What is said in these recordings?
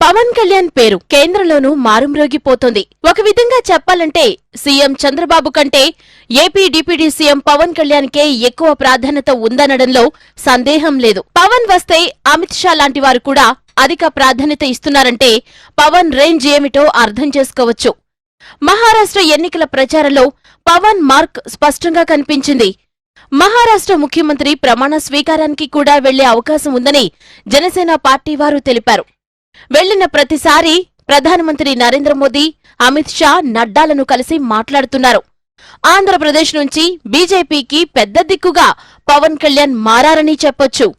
పవన్ కళ్యాణ్ పేరు కేంద్రంలోనూ మారుమ్రోగిపోతోంది. ఒక విధంగా చెప్పాలంటే సీఎం చంద్రబాబు కంటే ఏపీ డిప్యూటీ సీఎం పవన్ కళ్యాణ్కే ఎక్కువ ప్రాధాన్యత ఉందనడంలో సందేహం లేదు. పవన్ వస్తే అమిత్ షా లాంటి వారు కూడా అధిక ప్రాధాన్యత ఇస్తున్నారంటే పవన్ రేంజ్ ఏమిటో అర్థం చేసుకోవచ్చు. మహారాష్ట్ర ఎన్నికల ప్రచారంలో పవన్ మార్క్ స్పష్టంగా కనిపించింది. మహారాష్ట్ర ముఖ్యమంత్రి ప్రమాణ స్వీకారానికి కూడా వెళ్ళే అవకాశం ఉందని జనసేన పార్టీ వారు తెలిపారు. వెళ్ళిన ప్రతిసారి ప్రధానమంత్రి నరేంద్ర మోదీ అమిత్ షా నడ్డాలను కలిసి మాట్లాడుతున్నారు. ఆంధ్రప్రదేశ్ నుంచి బీజేపీకి పెద్ద దిక్కుగా పవన్ కళ్యాణ్ మారారని చెప్పొచ్చు.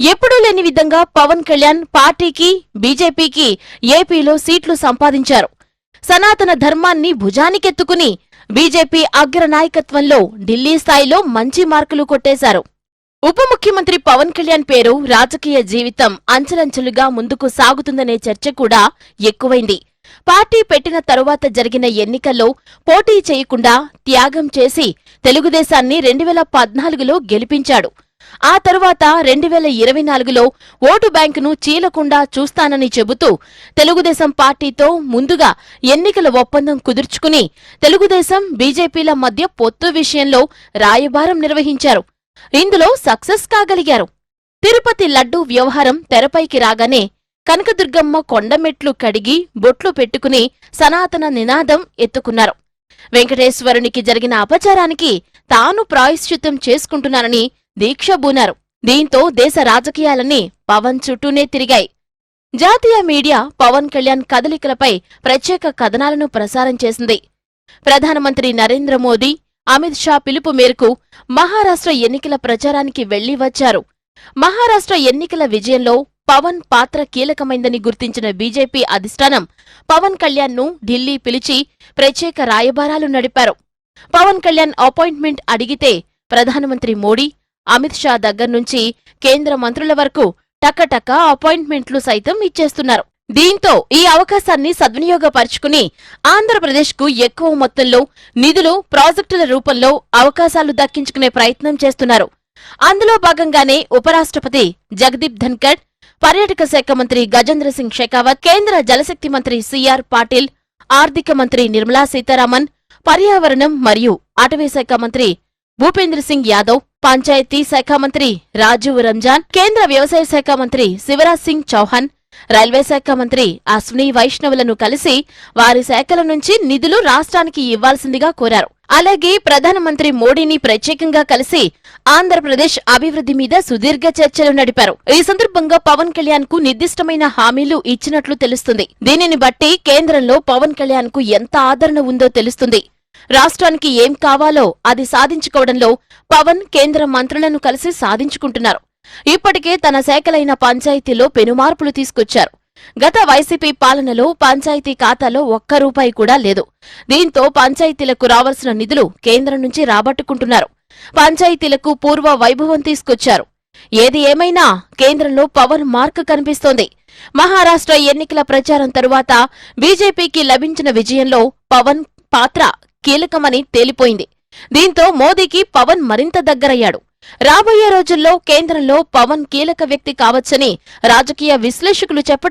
ఎప్పుడూ లేని విధంగా పవన్ కళ్యాణ్ పార్టీకి బీజేపీకి ఏపీలో సీట్లు సంపాదించారు. సనాతన ధర్మాన్ని భుజానికెత్తుకుని బీజేపీ అగ్ర నాయకత్వంలో ఢిల్లీ స్థాయిలో మంచి మార్కులు కొట్టేశారు. ఉప ముఖ్యమంత్రి పవన్ కళ్యాణ్ పేరు రాజకీయ జీవితం అంచెలంచెలుగా ముందుకు సాగుతుందనే చర్చ కూడా ఎక్కువైంది. పార్టీ పెట్టిన తరువాత జరిగిన ఎన్నికల్లో పోటీ చేయకుండా త్యాగం చేసి తెలుగుదేశాన్ని రెండు వేల పద్నాలుగులో గెలిపించాడు. ఆ తరువాత రెండు వేల ఇరవై నాలుగులో ఓటు బ్యాంకును చీలకుండా చూస్తానని చెబుతూ తెలుగుదేశం పార్టీతో ముందుగా ఎన్నికల ఒప్పందం కుదుర్చుకుని తెలుగుదేశం బీజేపీల మధ్య పొత్తు విషయంలో రాయబారం నిర్వహించారు. ఇందులో సక్సెస్ కాగలిగారు. తిరుపతి లడ్డూ వ్యవహారం తెరపైకి రాగానే కనకదుర్గమ్మ కొండమెట్లు కడిగి బొట్లు పెట్టుకుని సనాతన నినాదం ఎత్తుకున్నారు. వెంకటేశ్వరునికి జరిగిన అపచారానికి తాను ప్రాయశ్చిత్తం చేసుకుంటున్నానని దీక్ష బూనారు. దీంతో దేశ రాజకీయాలన్నీ పవన్ చుట్టూనే తిరిగాయి. జాతీయ మీడియా పవన్ కళ్యాణ్ కదలికలపై ప్రత్యేక కథనాలను ప్రసారం చేసింది. ప్రధానమంత్రి నరేంద్ర మోదీ అమిత్ షా పిలుపు మేరకు మహారాష్ట్ర ఎన్నికల ప్రచారానికి వెళ్ళి వచ్చారు. మహారాష్ట్ర ఎన్నికల విజయంలో పవన్ పాత్ర కీలకమైందని గుర్తించిన బీజేపీ అధిష్టానం పవన్ కళ్యాణ్ను ఢిల్లీ పిలిచి ప్రత్యేక రాయబారాలు నడిపారు. పవన్ కళ్యాణ్ అపాయింట్మెంట్ అడిగితే ప్రధానమంత్రి మోడీ అమిత్ షా దగ్గర్నుంచి కేంద్ర మంత్రుల వరకు టకటక అపాయింట్మెంట్లు సైతం ఇచ్చేస్తున్నారు. దీంతో ఈ అవకాశాన్ని సద్వినియోగపరుచుకుని ఆంధ్రప్రదేశ్కు ఎక్కువ మొత్తంలో నిధులు ప్రాజెక్టుల రూపంలో అవకాశాలు దక్కించుకునే ప్రయత్నం చేస్తున్నారు. అందులో భాగంగానే ఉపరాష్ట్రపతి జగదీప్ ధన్కడ్ పర్యాటక శాఖ మంత్రి గజేంద్ర సింగ్ షెకావత్ కేంద్ర జలశక్తి మంత్రి సిఆర్ పాటిల్ ఆర్థిక మంత్రి నిర్మలా సీతారామన్ పర్యావరణం మరియు అటవీ శాఖ మంత్రి భూపేంద్ర సింగ్ యాదవ్ పంచాయతీ శాఖ మంత్రి రాజీవ్ రంజాన్ కేంద్ర వ్యవసాయ శాఖ మంత్రి శివరాజ్ సింగ్ చౌహాన్ రైల్వే శాఖ మంత్రి అశ్విని వైష్ణవులను కలిసి వారి శాఖల నుంచి నిధులు రాష్ట్రానికి ఇవ్వాల్సిందిగా కోరారు. అలాగే ప్రధానమంత్రి మోడీని ప్రత్యేకంగా కలిసి ఆంధ్రప్రదేశ్ అభివృద్ధి మీద సుదీర్ఘ చర్చలు నడిపారు. ఈ సందర్భంగా పవన్ కళ్యాణ్కు నిర్దిష్టమైన హామీలు ఇచ్చినట్లు తెలుస్తుంది. దీనిని బట్టి కేంద్రంలో పవన్ కళ్యాణ్కు ఎంత ఆదరణ ఉందో తెలుస్తుంది. రాష్ట్రానికి ఏం కావాలో అది సాధించుకోవడంలో పవన్ కేంద్ర మంత్రులను కలిసి సాధించుకుంటున్నారు. ఇప్పటికే తన శాఖలైన పంచాయతీలో పెనుమార్పులు తీసుకొచ్చారు. గత వైసీపీ పాలనలో పంచాయతీ ఖాతాలో ఒక్క రూపాయి కూడా లేదు. దీంతో పంచాయతీలకు రావాల్సిన నిధులు కేంద్రం నుంచి రాబట్టుకుంటున్నారు. పంచాయతీలకు పూర్వ వైభవం తీసుకొచ్చారు. ఏది ఏమైనా కేంద్రంలో పవన్ మార్క్ కనిపిస్తోంది. మహారాష్ట్ర ఎన్నికల ప్రచారం తరువాత బీజేపీకి లభించిన విజయంలో పవన్ పాత్ర కీలకమని తేలిపోయింది. దీంతో మోదీకి పవన్ మరింత దగ్గరయ్యాడు. రాబోయే రోజుల్లో కేంద్రంలో పవన్ కీలక వ్యక్తి కావచ్చని రాజకీయ విశ్లేషకులు చెప్పారు